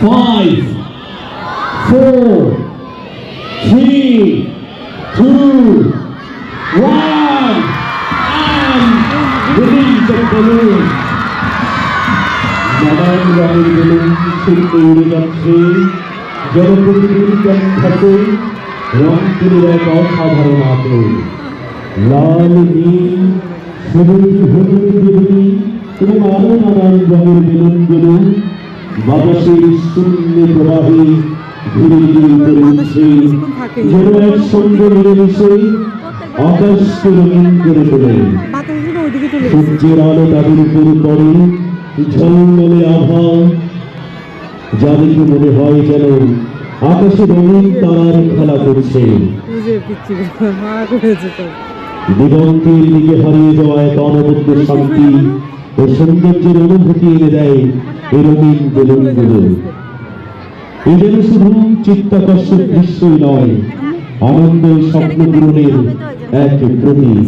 five, four, three, two, one, and release the balloon. নানান রঙের balloon উড়ে যাচ্ছে জনপ্রতিনিধির থাকে রংপুরের এক অসাধারণ আতর লাল নীল সবুজ হলুদ বেগুনি এবং আরও নানান রঙের বেলুনগুলো বাতাসের শূন্য প্রবাহে ধীরে ধীরে করে উঠছে যেন একসঙ্গে মিলেমিশে আকাশকে রঙিন করে তোলে। সূর্যের আলো তাদের উপর পড়ে ঝলমলে আভা যা দেখে মনে হয় যেন আকাশে রঙিন তারার খেলা করছে। দিগন্তের দিকে হারিয়ে যাওয়া এক অনবদ্য শান্তি ও সৌন্দর্যের অনুভূতি এনে দেয়। এরকম বেলুনগুলো এ শুধু চিত্তাকর্ষক দৃশ্যই নয় আনন্দ স্বপ্ন পূরণের এক প্রতীক।